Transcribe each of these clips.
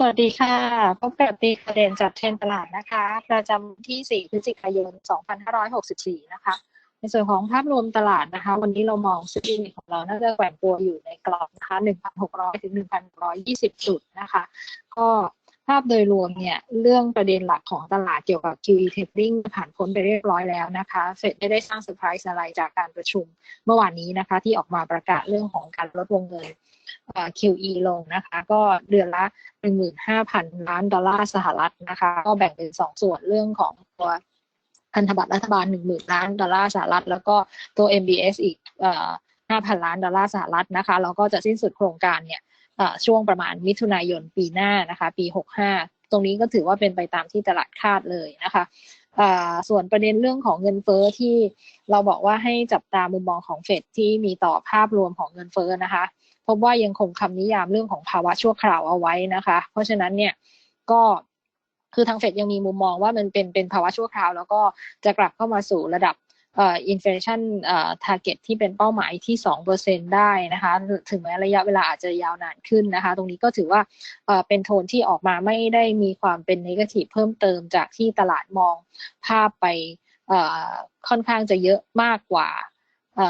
สวัสดีค่ะ พบกับตีประเด็นจัดเทรนตลาดนะคะ ประจำที่ 4 พฤศจิกายน 2564 นะคะ ในส่วนของภาพรวมตลาดนะคะ วันนี้เรามองซีรีของเราน่าจะแกว่งตัวอยู่ในกรอบนะคะ 1,600 ถึง1,120 จุดนะคะ ก็ภาพโดยรวมเนี่ย เรื่องประเด็นหลักของตลาดเกี่ยวกับ QE tapering ผ่านพ้นไปเรียบร้อยแล้วนะคะ เฟดไม่ได้สร้างเซอร์ไพรส์อะไรจากการประชุมเมื่อวานนี้นะคะ ที่ออกมาประกาศเรื่องของการลดวงเงิน QE ลงนะคะ ก็เดือนละ 15,000 ล้านดอลลาร์สหรัฐนะคะ ก็แบ่งเป็นสองส่วนเรื่องของตัวพันธบัตรรัฐบาล 10,000 ล้านดอลลาร์สหรัฐ แล้วก็ตัว MBS อีก5,000 ล้านดอลลาร์สหรัฐนะคะ แล้วก็จะสิ้นสุดโครงการเนี่ยช่วงประมาณมิถุนายนปีหน้านะคะ ปี 65 ตรงนี้ก็ถือว่าเป็นไปตามที่ตลาดคาดเลยนะคะส่วนประเด็นเรื่องของเงินเฟอ้อที่เราบอกว่าให้จับตามุมมองของเฟดที่มีต่อภาพรวมของเงินเฟอ้อนะคะ พบว่ายังคงคำนิยามเรื่องของภาวะชั่วคราวเอาไว้นะคะ เพราะฉะนั้นเนี่ยก็คือทางเฟดยังมีมุมมองว่ามันเป็นเป็นภาวะชั่วคราว แล้วก็จะกลับเข้ามาสู่ระดับเอ่ออินฟลชันเอ่อทาร์เก็ตที่เป็นเป้าหมายที่สองเปอร์เซ็นได้นะคะ ถึงแม้ระยะเวลาอาจจะยาวนานขึ้นนะคะ ตรงนี้ก็ถือว่าเอ่อเป็นโทนที่ออกมาไม่ได้มีความเป็นนกาทีฟเพิ่มเติมจากที่ตลาดมองภาพไปเอ่อค่อนข้างจะเยอะมากกว่า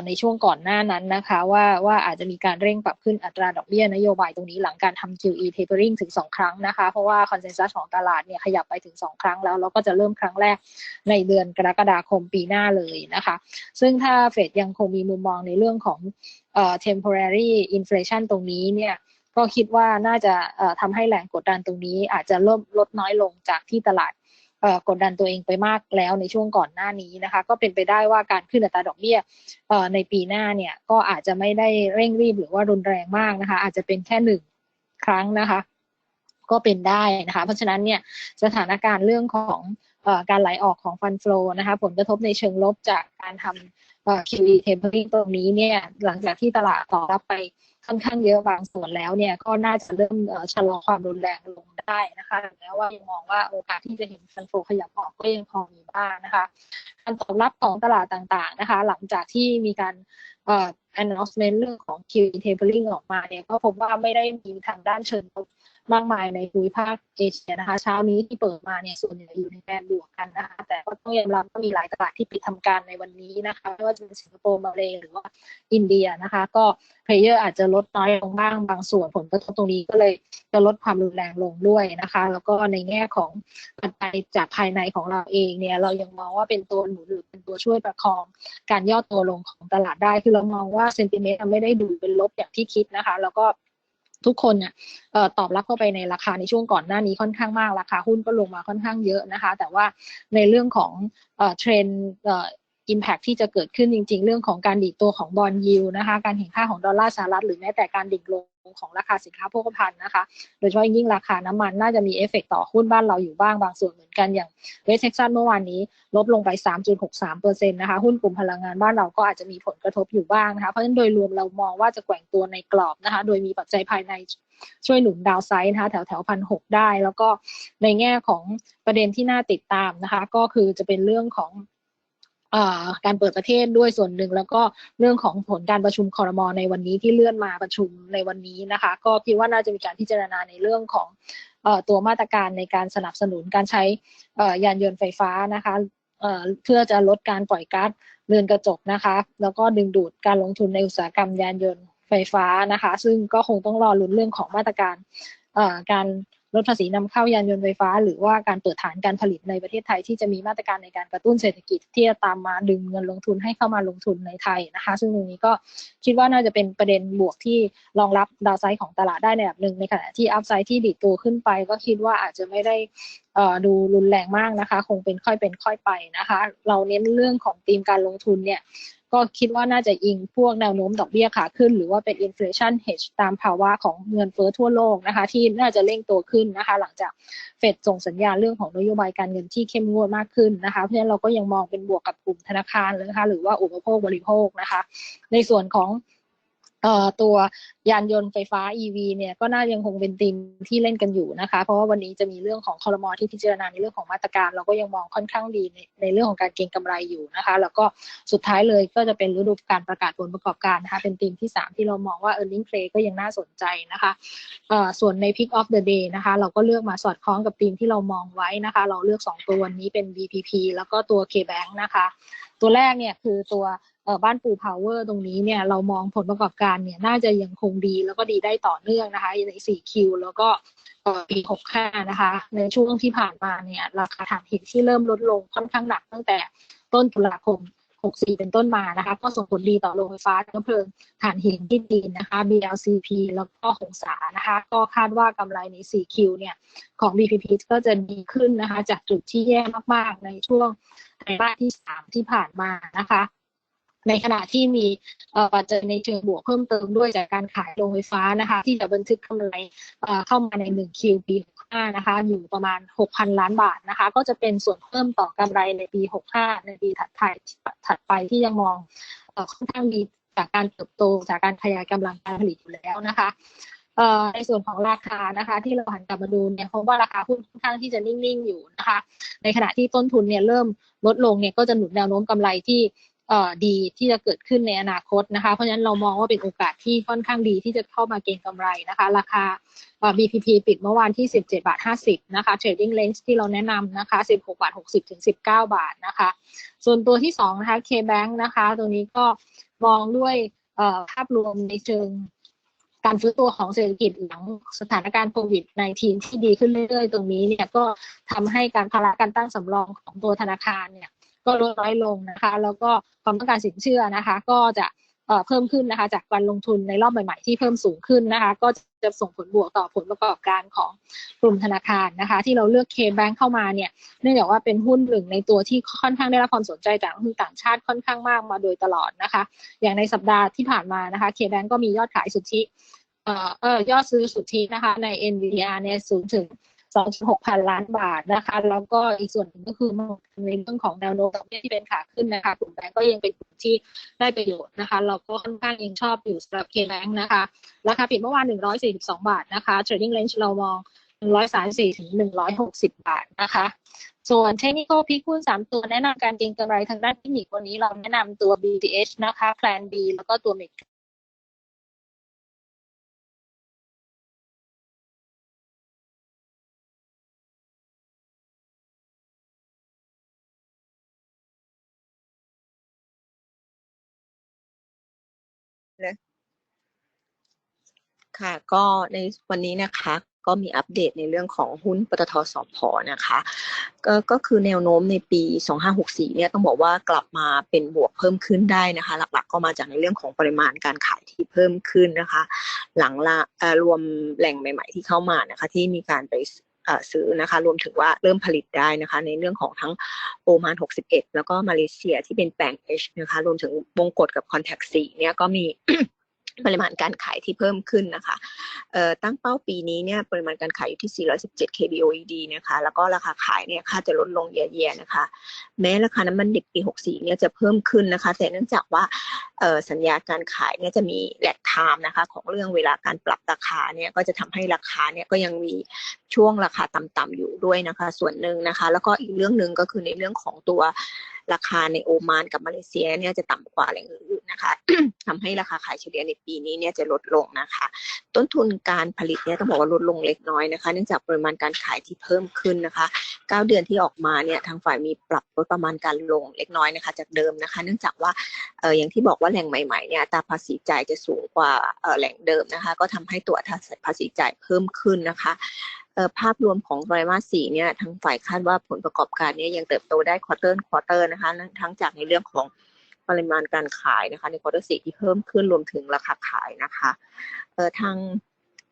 ในช่วงก่อนหน้านั้นนะคะ ว่าว่าอาจจะมีการเร่งปรับขึ้นอัตราดอกเบี้ยนโยบายตรงนี้หลังการทำ QE tapering ถึง 2 ครั้งนะคะ เพราะว่าคอนเซนแซสของตลาดเนี่ยขยับไปถึง 2 ครั้งแล้ว แล้วก็จะเริ่มครั้งแรกในเดือนกรกฎาคมปีหน้าเลยนะคะ ซึ่งถ้าเฟดยังคงมีมุมมองในเรื่องของเอ่อ temporary inflation ตรงนี้เนี่ยก็คิดว่าน่าจะทำให้แรงกดดันตรงนี้อาจจะลดลดน้อยลงจากที่ตลาด กดดันตัวเองไปมากแล้วในช่วงก่อนหน้านี้นะคะ ก็เป็นไปได้ว่าการขึ้นอัตราดอกเบี้ยในปีหน้าเนี่ยก็อาจจะไม่ได้เร่งรีบหรือว่ารุนแรงมากนะคะ อาจจะเป็นแค่หนึ่งครั้งนะคะ ก็เป็นได้นะคะ เพราะฉะนั้นเนี่ยสถานการณ์เรื่องของการไหลออกของฟันฟลอนะคะ ผลกระทบในเชิงลบจากการทำ QE tapering ตรงนี้เนี่ยหลังจากที่ตลาดต่อรับไป ค่อนข้างเยอะบางส่วนแล้วเนี่ยก็น่าจะเริ่มชะลอความรุนแรงลงได้นะคะถึงแล้วว่ายังมองว่าโอกาสที่จะเห็นฟันโฟขยับออกก็ยังพอมีบ้างนะคะการตอบรับของตลาดต่างๆนะคะ หลังจากที่มีการเอ่อ announcement เรื่องของ QE tapering ออกมาเนี่ยก็พบว่าไม่ได้มีทางด้านเชิง มากมายในภูมิภาคเอเชียนะคะ เช้านี้ที่เปิดมาเนี่ยส่วนใหญ่อยู่ในแดนบวกกันนะคะ แต่ก็ต้องยอมรับว่ามีหลายตลาดที่ปิดทำการในวันนี้นะคะไม่ว่าจะเป็นสิงคโปร์มาเลหรือว่าอินเดียนะคะ ก็เพลเยอร์อาจจะลดน้อยลงบ้างบางส่วนผลกระทบตรงนี้ก็เลยจะลดความรุนแรงลงด้วยนะคะ แล้วก็ในแง่ของปัจจัยจากภายในของเราเองเนี่ยเรายังมองว่าเป็นตัวหนุนหรือเป็นตัวช่วยประคองการย่อตัวลงของตลาดได้คือเรามองว่าเซนติเมนต์ไม่ได้ดูเป็นลบอย่างที่คิดนะคะ แล้วก็ ทุกคนเนี่ยตอบรับเข้าไปในราคาในช่วงก่อนหน้านี้ค่อนข้างมากราคาหุ้นก็ลงมาค่อนข้างเยอะนะคะ แต่ว่าในเรื่องของเทรน ด์อิมแพคที่จะเกิดขึ้นจริง ๆ เรื่องของการดีดตัวของบอลยิวนะคะ การแข่งค่าของดอลลาร์สหรัฐหรือแม้แต่การดิ่งลงของราคาสินค้าโภคภัณฑ์นะคะ โดยเฉพาะยิ่งราคาน้ำมันน่าจะมีเอฟเฟกต่อหุ้นบ้านเราอยู่บ้างบางส่วนเหมือนกันอย่างเวสเท็กซัสเมื่อวานนี้ ลดลงไป 3.63%นะคะ หุ้นกลุ่มพลังงานบ้านเราก็อาจจะมีผลกระทบอยู่บ้างนะคะ เพราะฉะนั้นโดยรวมเรามองว่าจะแกว่งตัวในกรอบนะคะ โดยมีปัจจัยภายในช่วยหนุนดาวไซด์นะคะแถวแถวพันหกได้ แล้วก็ในแง่ของประเด็นที่น่าติดตามนะคะ ก็คือจะเป็นเรื่องของ การเปิดประเทศด้วยส่วนหนึ่ง แล้วก็เรื่องของผลการประชุมคอรมอในวันนี้ที่เลื่อนมาประชุมในวันนี้นะคะ ก็คิดว่าน่าจะมีการพิจารณาในเรื่องของตัวมาตรการในการสนับสนุนการใช้ยานยนต์ไฟฟ้านะคะเพื่อจะลดการปล่อยก๊าซเรือนกระจกนะคะ แล้วก็ดึงดูดการลงทุนในอุตสาหกรรมยานยนต์ไฟฟ้านะคะ ซึ่งก็คงต้องรอลุ้นเรื่องของมาตรการการ ลดภาษีนำเข้ายานยนต์ไฟฟ้า หรือว่าการเปิดฐานการผลิตในประเทศไทย ที่จะมีมาตรการในการกระตุ้นเศรษฐกิจที่จะตามมาดึงเงินลงทุนให้เข้ามาลงทุนในไทยนะคะ ซึ่งตรงนี้ก็คิดว่าน่าจะเป็นประเด็นบวกที่รองรับดาวไซด์ของตลาดได้ในระดับหนึ่งในขณะที่อัพไซด์ที่ดีตัวขึ้นไป ก็คิดว่าอาจจะไม่ได้ดูรุนแรงมากนะคะ คงเป็นค่อยเป็นค่อยไปนะคะ เราเน้นเรื่องของธีมการลงทุนเนี่ย ก็คิดว่าน่าจะอิงพวกแนวโน้มดอกเบี้ยขาขึ้น หรือว่าเป็นอินฟลชันเฮดตามภาวะของเงินเฟ้อทั่วโลกนะคะ ที่น่าจะเร่งตัวขึ้นนะคะ หลังจากเฟดส่งสัญญาณเรื่องของนโยบายการเงินที่เข้มงวดมากขึ้นนะคะ เพราะฉะนั้นเราก็ยังมองเป็นบวกกับกลุ่มธนาคารเลยนะคะ หรือว่าอุปโภคบริโภคนะคะ ในส่วนของ ตัวยานยนต์ไฟฟ้า EV เนี่ยก็น่ายังคงเป็นธีมที่เล่นกันอยู่นะคะ เพราะว่าวันนี้จะมีเรื่องของคอรมอที่พิจารณาในเรื่องของมาตรการ เราก็ยังมองค่อนข้างดีในในเรื่องของการเก็งกำไรอยู่นะคะ แล้วก็สุดท้ายเลยก็จะเป็นฤดูการประกาศผลประกอบการนะคะ เป็นธีมที่ 3 ที่เรามองว่า e a r n i n g play ก็ยังน่าสนใจนะคะส่วนใน pick of the day นะคะ เราก็เลือกมาสอดคล้องกับธีมที่เรามองไว้นะคะ เราเลือก 2 ตัววันนี้เป็น VPP แล้วก็ตัว KBank นะคะ ตัวแรกเนี่ยคือตัว บ้านปูพาวเวอร์ตรงนี้เนี่ยเรามองผลประกอบการเนี่ยน่าจะยังคงดีแล้วก็ดีได้ต่อเนื่องนะคะใน 4Q แล้วก็ปี65นะคะ ในช่วงที่ผ่านมาเนี่ยราคาถ่านหินที่เริ่มลดลงค่อนข้างหนักตั้งแต่ต้นตุลาคม 64 เป็นต้นมานะคะ ก็ส่งผลดีต่อโรงไฟฟ้าเชื้อเพลิงถ่านหินที่ดีนะคะ BLCP แล้วก็หงสานะคะ ก็คาดว่ากำไรใน 4Q เนี่ยของ BPP ก็จะดีขึ้นนะคะ จากจุดที่แย่มากๆในช่วงไตรมาสที่ 3 ที่ผ่านมานะคะ ในขณะที่มีปัจจัยในเชิงบวกเพิ่มเติมด้วยจากการขายโรงไฟฟ้านะคะที่จะบันทึกกำไรเข้ามาใน1 Q ปี65นะคะอยู่ประมาณ 6,000 ล้านบาทนะคะก็จะเป็นส่วนเพิ่มต่อกำไรในปี 65 ในปีถัดไปถัดไปที่ยังมองค่อนข้างดีจากการเติบโตจากการขยายกำลังการผลิตอยู่แล้วนะคะในส่วนของราคานะคะ ที่เราหันกลับมาดูเนี่ยพราะว่าราคาหุ้นค่อนข้างที่จะนิ่งๆอยู่นะคะ ในขณะที่ต้นทุนเนี่ยเริ่มลดลงเนี่ยก็จะหนุนแนวโน้มกำไรที่ ดีที่จะเกิดขึ้นในอนาคตนะคะ เพราะฉะนั้นเรามองว่าเป็นโอกาสที่ค่อนข้างดีที่จะเข้ามาเก็งกำไรนะคะ ราคา BPP ปิดเมื่อวานที่ 17 บาท 50 นะคะ Trading Range ที่เราแนะนำนะคะ 16 บาท 60 ถึง 19 บาทนะคะ ส่วนตัวที่2นะคะ KBank นะคะ ตัวนี้ก็มองด้วยภาพรวมในเชิงการฟื้นตัวของเศรษฐกิจหลังสถานการณ์โควิด -19 ที่ดีขึ้นเรื่อยๆ ตรงนี้เนี่ยก็ทำให้การภาระการตั้งสำรองของตัวธนาคารเนี่ย ก็ลดน้อยลงนะคะ แล้วก็ความต้องการสินเชื่อนะคะ ก็จะเพิ่มขึ้นนะคะ จากการลงทุนในรอบใหม่ๆที่เพิ่มสูงขึ้นนะคะ ก็จะส่งผลบวกต่อผลประกอบการของกลุ่มธนาคารนะคะ ที่เราเลือกเคแบงเข้ามาเนี่ยเนื่องจากว่าเป็นหุ้นหนึ่งในตัวที่ค่อนข้างได้รับความสนใจจากนักลงทุนต่างชาติค่อนข้างมากมาโดยตลอดนะคะ อย่างในสัปดาห์ที่ผ่านมานะคะเคแบงก็มียอดขายสุทธิเอ่อเอ่อยอดซื้อสุทธินะคะใน NVDR เนี่ยสูงถึง 2.6 พันล้านบาทนะคะ แล้วก็อีกส่วนหนึ่งก็คือในเรื่องของแนวโน้มดอกเบี้ยที่เป็นขาขึ้นนะคะ กลุ่มแบงก์ก็ยังเป็นกลุ่มที่ได้ประโยชน์นะคะ เราก็ค่อนข้างยังชอบอยู่สำหรับเคแบงก์นะคะ ราคาปิดเมื่อวาน 142 บาทนะคะ trading range เรามอง 134ถึง160 บาทนะคะส่วนเทคนิคพิกหุ้น3 ตัวแนะนำการเก็งกำไรทางด้านเทคนิควันนี้เราแนะนำตัว BTH นะคะ Plan B แล้วก็ตัว m e ค่ะก็ในวันนี้นะคะก็มีอัปเดตในเรื่องของหุ้นปตทสพนะคะก็ก็คือแนวโน้มในปี 2564 เนี่ยต้องบอกว่ากลับมาเป็นบวกเพิ่มขึ้นได้นะคะ หลักๆ ก็มาจากในเรื่องของปริมาณการขายที่เพิ่มขึ้นนะคะ หลังละรวมแหล่งใหม่ ๆ ที่เข้ามานะคะที่มีการไปซื้อนะคะรวมถึงว่าเริ่มผลิตได้นะคะ ในเรื่องของทั้งโอมาน 61 แล้วก็มาเลเซียที่เป็นแปลง H นะคะรวมถึงวงกฎกับคอนแทค4เนี่ยก็มี ปริมาณการขายที่เพิ่มขึ้นนะคะเอ่อตั้งเป้าปีนี้เนี่ยปริมาณการขายอยู่ที่ 417 kBOED นะคะ แล้วก็ราคาขายเนี่ยค่าจะลดลงเยอะๆนะคะ แม้ราคาน้ำมันดิบปี 64 เนี่ยจะเพิ่มขึ้นนะคะ แต่เนื่องจากว่าเอ่อสัญญาการขายเนี่ยจะมีแลกไทม์นะคะ ของเรื่องเวลาการปรับราคาเนี่ยก็จะทำให้ราคาเนี่ยก็ยังมีช่วงราคาต่ำๆอยู่ด้วยนะคะ ส่วนหนึ่งนะคะ แล้วก็อีกเรื่องหนึ่งก็คือในเรื่องของตัว ราคาในโอมานกับมาเลเซียเนี่ยจะต่ำกว่าแหล่งอื่นๆนะคะทำให้ราคาขายเฉลี่ยในปีนี้เนี่ยจะลดลงนะคะ ต้นทุนการผลิตเนี่ยต้องบอกว่าลดลงเล็กน้อยนะคะเนื่องจากปริมาณการขายที่เพิ่มขึ้นนะคะ 9 เดือนที่ออกมาเนี่ยทางฝ่ายมีปรับลดประมาณการลงเล็กน้อยนะคะ จากเดิมนะคะ เนื่องจากว่าเอออย่างที่บอกว่าแหล่งใหม่ๆเนี่ยตาภาษีจ่ายจะสูงกว่าเออแหล่งเดิมนะคะ ก็ทำให้ตัวภาษีจ่ายเพิ่มขึ้นนะคะ ภาพรวมของไตรมาสสี่เนี่ยทางฝ่ายคาดว่าผลประกอบการเนี่ยยังเติบโตได้ควอเตอร์ควอเตอร์นะคะ ทั้งจากในเรื่องของปริมาณการขายนะคะ ในควอเตอร์สี่ที่เพิ่มขึ้นรวมถึงราคาขายนะคะเออทาง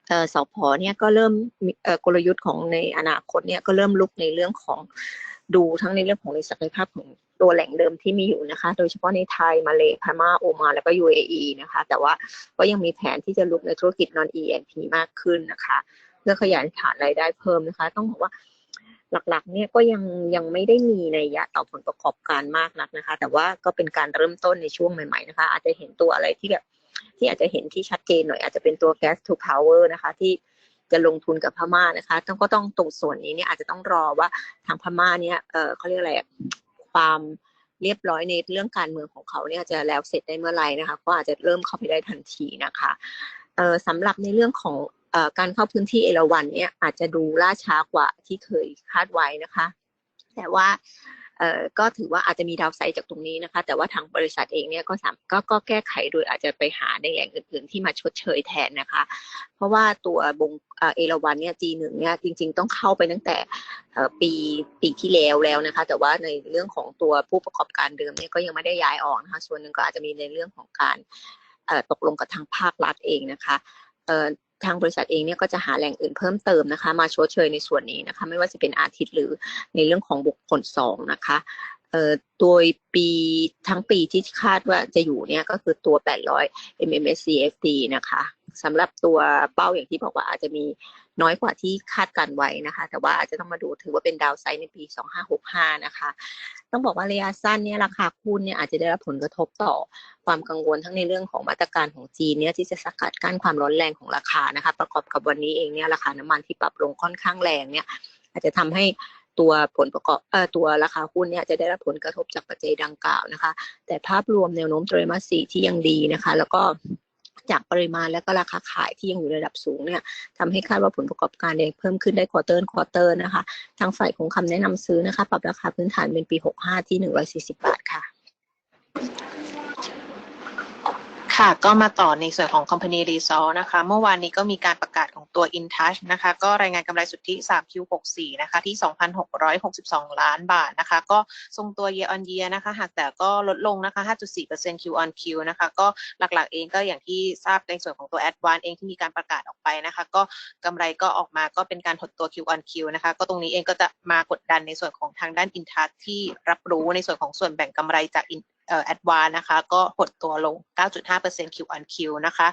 เออสพเนี่ยก็เริ่มเออกลยุทธ์ของในอนาคตเนี่ยก็เริ่มลุกในเรื่องของดูทั้งในเรื่องของในศักยภาพของตัวแหล่งเดิมที่มีอยู่นะคะ โดยเฉพาะในไทย มาเลพม่า โอมาน แล้วก็ UAE นะคะ แต่ว่าก็ยังมีแผนที่จะลุกในธุรกิจ non ENP มากขึ้นนะคะ พื่อขยายฐานรายได้เพิ่มนะคะ ต้องบอกว่าหลักๆ เนี่ยก็ยังยังไม่ได้มีในยะต่อผลประกอบการมากนักนะคะ แต่ว่าก็เป็นการเริ่มต้นในช่วงใหม่ ๆนะคะ อาจจะเห็นตัวอะไรที่แบบที่อาจจะเห็นที่ชัดเจนหน่อยอาจจะเป็นตัว gas to power นะคะ ที่จะลงทุนกับพม่านะคะต้องก็ต้องตรงส่วนนี้เนี่ยอาจจะต้องรอว่าทางพม่าเนี่ยเออเขาเรียกอะไรความเรียบร้อยในเรื่องการเมืองของเขาเนี่ยจะแล้วเสร็จได้เมื่อไหร่นะคะ ก็อาจจะเริ่มเข้าไปได้ทันทีนะคะเออสำหรับในเรื่องของ การเข้าพื้นที่เอราวันเนี่ยอาจจะดูล่าช้ากว่าที่เคยคาดไว้นะคะ แต่ว่าก็ถือว่าอาจจะมีดาวไซด์จากตรงนี้นะคะ แต่ว่าทางบริษัทเองเนี่ยก็สามก็ก็แก้ไขโดยอาจจะไปหาในแหล่งอื่นๆ ที่มาชดเชยแทนนะคะ เพราะว่าตัวบงเอราวันเนี่ย G1 เนี่ยจริงๆต้องเข้าไปตั้งแต่ปีปีที่แล้วแล้วนะคะ แต่ว่าในเรื่องของตัวผู้ประกอบการเดิมเนี่ยก็ยังไม่ได้ย้ายออกนะคะ ส่วนหนึ่งก็อาจจะมีในเรื่องของการตกลงกับทางภาครัฐเองนะคะเออ ทางบริษัทเองเนี่ยก็จะหาแหล่งอื่นเพิ่มเติมนะคะ มาชดเชยในส่วนนี้นะคะ ไม่ว่าจะเป็นอาทิตย์หรือในเรื่องของบุคคลสองนะคะเอ่อโดยปีทั้งปีที่คาดว่าจะอยู่เนี่ยก็คือตัว 800 MMSCFD นะคะสำหรับตัวเป้าอย่างที่บอกว่าอาจจะมี น้อยกว่าที่คาดการไว้นะคะ แต่ว่าอาจจะต้องมาดูถือว่าเป็นดาวไซด์ในปี 2565 นะคะ ต้องบอกว่าระยะสั้นเนี่ยราคาหุ้นเนี่ยอาจจะได้รับผลกระทบต่อความกังวลทั้งในเรื่องของมาตรการของจีนเนี่ยที่จะสกัดกั้นความร้อนแรงของราคานะคะ ประกอบกับวันนี้เองเนี่ยราคาน้ำมันที่ปรับลงค่อนข้างแรงเนี่ย อาจจะทำให้ตัวผลประกอบเอ่อตัวราคาหุ้นเนี่ยจะได้รับผลกระทบจากปัจจัยดังกล่าวนะคะ แต่ภาพรวมแนวโน้มไตรมาสสี่ที่ยังดีนะคะ แล้วก็ จากปริมาณและก็ราคาขายที่ยังอยู่ในระดับสูงเนี่ยทำให้คาดว่าผลประกอบการเองเพิ่มขึ้นได้ควอเตอร์ควอเตอร์นะคะทางฝ่ายของคำแนะนำซื้อนะคะ ปรับราคาพื้นฐานเป็นปี 65 ที่ 140 บาทค่ะ ค่ะก็มาต่อในส่วนของ Company Result นะคะ เมื่อวานนี้ก็มีการประกาศของตัว InTouch นะคะ ก็รายงานกำไรสุทธิ 3Q64 นะคะที่ 2,662 ล้านบาทนะคะ ก็ทรงตัว Year on Year นะคะ หากแต่ก็ลดลงนะคะ 5.4% Q on Q นะคะ ก็หลักๆเองก็อย่างที่ทราบในส่วนของตัว Advance เองที่มีการประกาศออกไปนะคะ ก็กำไรก็ออกมาก็เป็นการหดตัว Q on Q นะคะ ก็ตรงนี้เองก็จะมากดดันในส่วนของทางด้าน InTouch ที่รับรู้ในส่วนของส่วนแบ่งกำไรจาก In เอ่อ Advance นะคะ ก็หดตัวลง 9.5% Q on Q นะคะ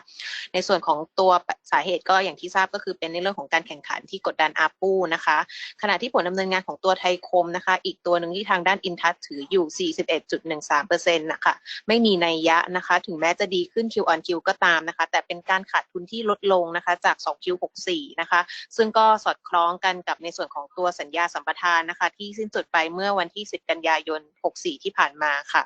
ในส่วนของตัวสาเหตุก็อย่างที่ทราบก็คือเป็นในเรื่องของการแข่งขันที่กดดันอาปูนะคะ ขณะที่ผลดำเนินงานของตัวไทยคมนะคะ อีกตัวหนึ่งที่ทางด้านอินทัศถืออยู่ 41.13%นะคะไม่มีนัยยะนะคะ ถึงแม้จะดีขึ้น Q on Q ก็ตามนะคะ แต่เป็นการขาดทุนที่ลดลงนะคะจาก 2Q64 นะคะ ซึ่งก็สอดคล้องกันกับในส่วนของตัวสัญญาสัมปทานนะคะ ที่สิ้นสุดไปเมื่อวันที่ 10 กันยายน 64 ที่ผ่านมาค่ะ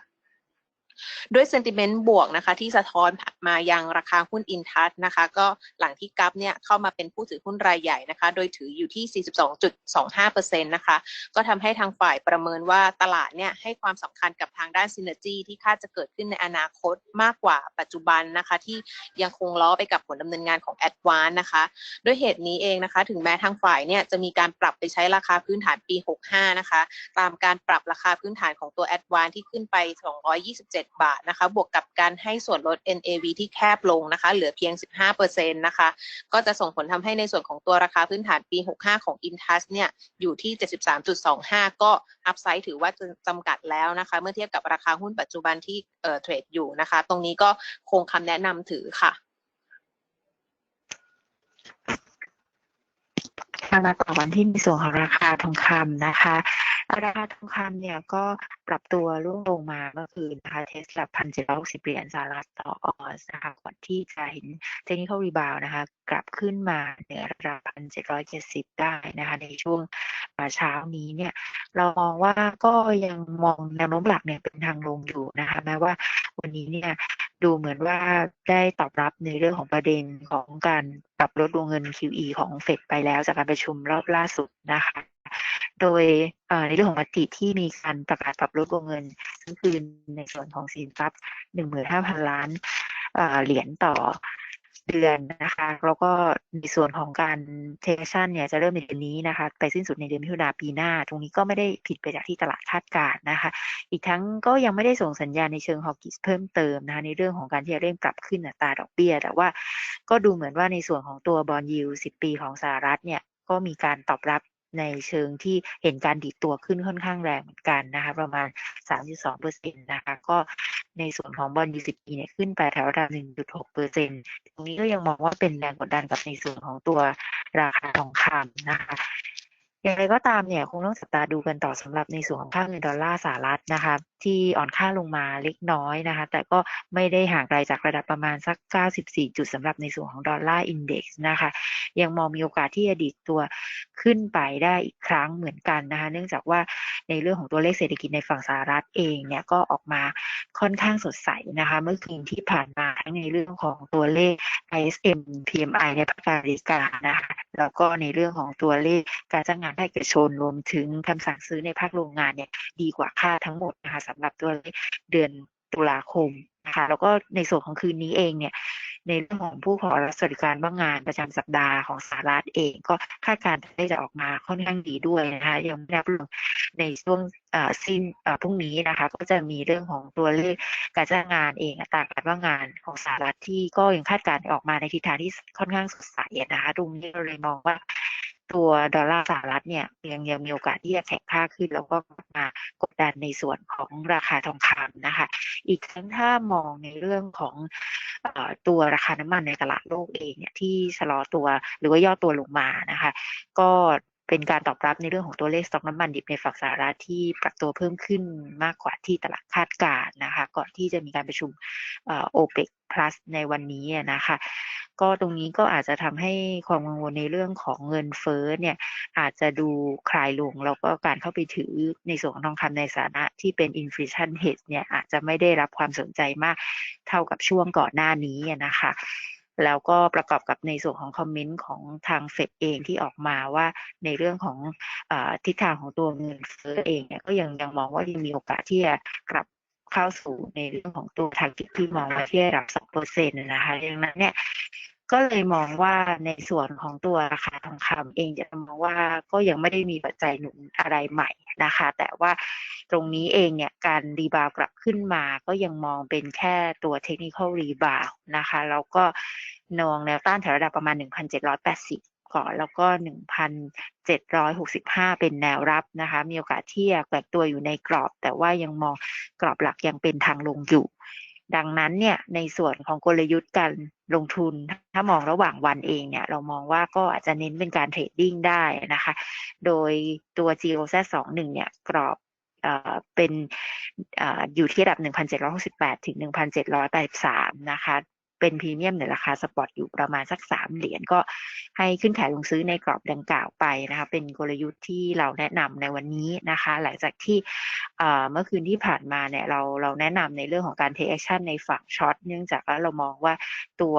ด้วยเซนติเมนต์บวกนะคะ ที่สะท้อนมายังราคาหุ้นอินทัสนะคะ ก็หลังที่กัฟเนี่ยเข้ามาเป็นผู้ถือหุ้นรายใหญ่นะคะ โดยถืออยู่ที่ 42.25%นะคะ ก็ทำให้ทางฝ่ายประเมินว่าตลาดเนี่ยให้ความสำคัญกับทางด้านซินเนอร์จีที่คาดจะเกิดขึ้นในอนาคตมากกว่าปัจจุบันนะคะ ที่ยังคงล้อไปกับผลดำเนินงานของแอดวานนะคะด้วยเหตุนี้เองนะคะ ถึงแม้ทางฝ่ายเนี่ยจะมีการปรับไปใช้ราคาพื้นฐานปี 65 นะคะ ตามการปรับราคาพื้นฐานของตัว a d v a n c e ที่ขึ้นไป 227บาทนะคะ บวกกับการให้ส่วนลด NAV ที่แคบลงนะคะ เหลือเพียง 15%นะคะ ก็จะส่งผลทำให้ในส่วนของตัวราคาพื้นฐานปี 65 ของ Intas เนี่ยอยู่ที่ 73.25 ก็อัพไซด์ถือว่าจำกัดแล้วนะคะ เมื่อเทียบกับราคาหุ้นปัจจุบันที่เทรดอยู่นะคะ ตรงนี้ก็คงคำแนะนำถือค่ะ ค่ะ มาต่อวันที่ในส่วนของราคาทองคำนะคะ ราคาทองคำเนี่ยก็ปรับตัวร่วงลงมาเมื่อคืนนะคะเทสระดับพันเจ็ดร้อยหกสิบเหรียญสหรัฐต่อออนซ์นะคะก่อนที่จะเห็นเทคนิคอลรีบาวนะคะกลับขึ้นมาเหนือระดับพันเจ็ดร้อยเจ็ดสิบได้นะคะในช่วงเช้านี้เนี่ยเรามองว่าก็ยังมองแนวโน้มหลักเนี่ยเป็นทางลงอยู่นะคะแม้ว่าวันนี้เนี่ย ดูเหมือนว่าได้ตอบรับในเรื่องของประเด็นของการปรับลดวงเงิน QE ของเฟดไปแล้วจากการประชุมรอบล่าสุดนะคะ โดยในเรื่องของมติที่มีการประกาศปรับลดวงเงินก็คือในส่วนของสินทรัพย์ 15,000 ล้านเหรียญต่อ เดือนนะคะ แล้วก็ในส่วนของการเทคชั่นเนี่ยจะเริ่มในเดือนนี้นะคะ ไปสิ้นสุดในเดือนมิถุนาปีหน้า ตรงนี้ก็ไม่ได้ผิดไปจากที่ตลาดคาดการณ์นะคะ อีกทั้งก็ยังไม่ได้ส่งสัญญาณในเชิงฮอกกิสเพิ่มเติมนะคะในเรื่องของการที่จะเร่งปรับขึ้นอัตราดอกเบี้ย แต่ว่าก็ดูเหมือนว่าในส่วนของตัวบอลยู10ปีของสหรัฐเนี่ยก็มีการตอบรับในเชิงที่เห็นการดีดตัวขึ้นค่อนข้างแรงเหมือนกันนะคะ ประมาณ 3.2เปอร์เซ็นต์นะคะ ก็ ในส่วนของบอลยูสิปีเนี่ยขึ้นไปแถวระดับ 1.6เปอร์เซ็นต์ตรงนี้ก็ยังมองว่าเป็นแรงกดดันกับในส่วนของตัวราคาทองคำนะคะอย่างไรก็ตามเนี่ยคงต้องจับตาดูกันต่อสำหรับในส่วนของค่าเงินดอลลาร์สหรัฐนะคะที่อ่อนค่าลงมาเล็กน้อยนะคะ แต่ก็ไม่ได้ห่างไกลจากระดับประมาณสัก 94 จุดสำหรับในส่วนของดอลลาร์อินเด็กซ์นะคะ ยังมองมีโอกาสที่จะดีดตัวขึ้นไปได้อีกครั้งเหมือนกันนะคะ เนื่องจากว่าในเรื่องของตัวเลขเศรษฐกิจในฝั่งสหรัฐเองเนี่ยก็ออกมาค่อนข้างสดใสนะคะ เมื่อคืนที่ผ่านมาทั้งในเรื่องของตัวเลข ISM PMI ในภาคการิกานะคะแล้วก็ในเรื่องของตัวเลขการจ้างงานภาคเอกชนรวมถึงคำสั่งซื้อในภาคโรงงานเนี่ยดีกว่าคาดทั้งหมดนะคะสำหรับตัวเดือนตุลาคมนะคะแล้วก็ในส่วนของคืนนี้เองเนี่ยในเรื่องของผู้ขอรับสวัสดิการบ้างงานประจำสัปดาห์ของสหรัฐเอง ก็คาดการณ์ได้จะออกมาค่อนข้างดีด้วยนะคะยังไม่นับรวมในช่วงสิ้นพรุ่งนี้นะคะ ก็จะมีเรื่องของตัวเลขการจ้างงานเองอัตราการว่างงานของสหรัฐที่ก็ยังคาดการณ์ออกมาในทิศทางที่ค่อนข้างสดใสนะคะตรงนี้เราเลยมองว่า ตัวดอลลาร์สหรัฐเนี่ยยังยังมีโอกาสที่จะแข็งค่าขึ้น แล้วก็มากดดันในส่วนของราคาทองคำนะคะ อีกทั้งถ้ามองในเรื่องของตัวราคาน้ำมันในตลาดโลกเองเนี่ยที่ชะลอตัวหรือว่าย่อตัวลงมานะคะ ก็ เป็นการตอบรับในเรื่องของตัวเลขสต็อกน้ำมันดิบในฝั่งสหรัฐที่ปรับตัวเพิ่มขึ้นมากกว่าที่ตลาดคาดการณ์นะคะ ก่อนที่จะมีการประชุมโอเปก plus ในวันนี้นะคะ ก็ตรงนี้ก็อาจจะทำให้ความกังวลในเรื่องของเงินเฟ้อเนี่ยอาจจะดูคลายลง แล้วก็การเข้าไปถือในส่วนของทองคำในสถานะที่เป็น inflation hedge เนี่ยอาจจะไม่ได้รับความสนใจมากเท่ากับช่วงก่อนหน้านี้นะคะ แล้วก็ประกอบกับในส่วนของคอมเมนต์ของทางเฟดเองที่ออกมาว่าในเรื่องของอทิศทางของตัวเงินเฟ้อเองเนี่ยก็ยังยังมองว่ายังมีโอกาสที่จะกลับเข้าสู่ในเรื่องของตัวทางกิจที่มองว่าที่ระดับสองเปอร์เซ็นต์นะคะดังนั้นเนี่ย ก็เลยมองว่าในส่วนของตัวราคาทองคำเองจะมองว่าก็ยังไม่ได้มีปัจจัยหนุนอะไรใหม่นะคะ แต่ว่าตรงนี้เองเนี่ยการรีบาวกลับขึ้นมาก็ยังมองเป็นแค่ตัวเทคนิคอลรีบาวนะคะแล้วก็นองแนวต้านแถวระดับประมาณ 1,780ก่อนแล้วก็ 1,765 เป็นแนวรับนะคะ มีโอกาสที่จะแกว่งตัวอยู่ในกรอบ แต่ว่ายังมองกรอบหลักยังเป็นทางลงอยู่ ดังนั้นเนี่ยในส่วนของกลยุทธ์การลงทุน ถ้ามองระหว่างวันเองเนี่ยเรามองว่าก็อาจจะเน้นเป็นการเทรดดิ้งได้นะคะ โดยตัว GOZ21 เนี่ยกรอบเอ่อเป็นอ่ออยู่ที่ระดับ 1,768 ถึง 1,783 นะคะ เป็นพรีเมียมในราคาสปอตอยู่ประมาณสัก 3 เหรียญก็ให้ขึ้นขายลงซื้อในกรอบดังกล่าวไปนะคะเป็นกลยุทธ์ที่เราแนะนำในวันนี้นะคะ หลังจากที่เมื่อคืนที่ผ่านมาเนี่ยเราเราแนะนำในเรื่องของการเทคแอคชั่นในฝั่งช็อตเนื่องจากว่าเรามองว่าตัว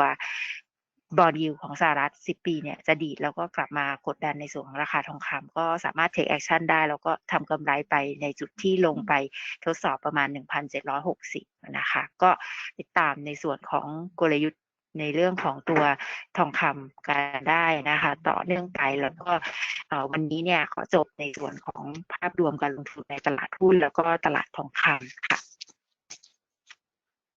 บอดิวของสหรัฐ 10 ปีเนี่ยจะดีดแล้วก็กลับมากดดันในส่วนของราคาทองคำก็สามารถ take action ได้ แล้วก็ทำกำไรไปในจุดที่ลงไปทดสอบประมาณ 1,760 นะคะ ก็ติดตามในส่วนของกลยุทธ์ในเรื่องของตัวทองคำกันได้นะคะ ต่อเนื่องไปแล้วก็วันนี้เนี่ยขอจบในส่วนของภาพรวมการลงทุนในตลาดหุ้นแล้วก็ตลาดทองคำค่ะ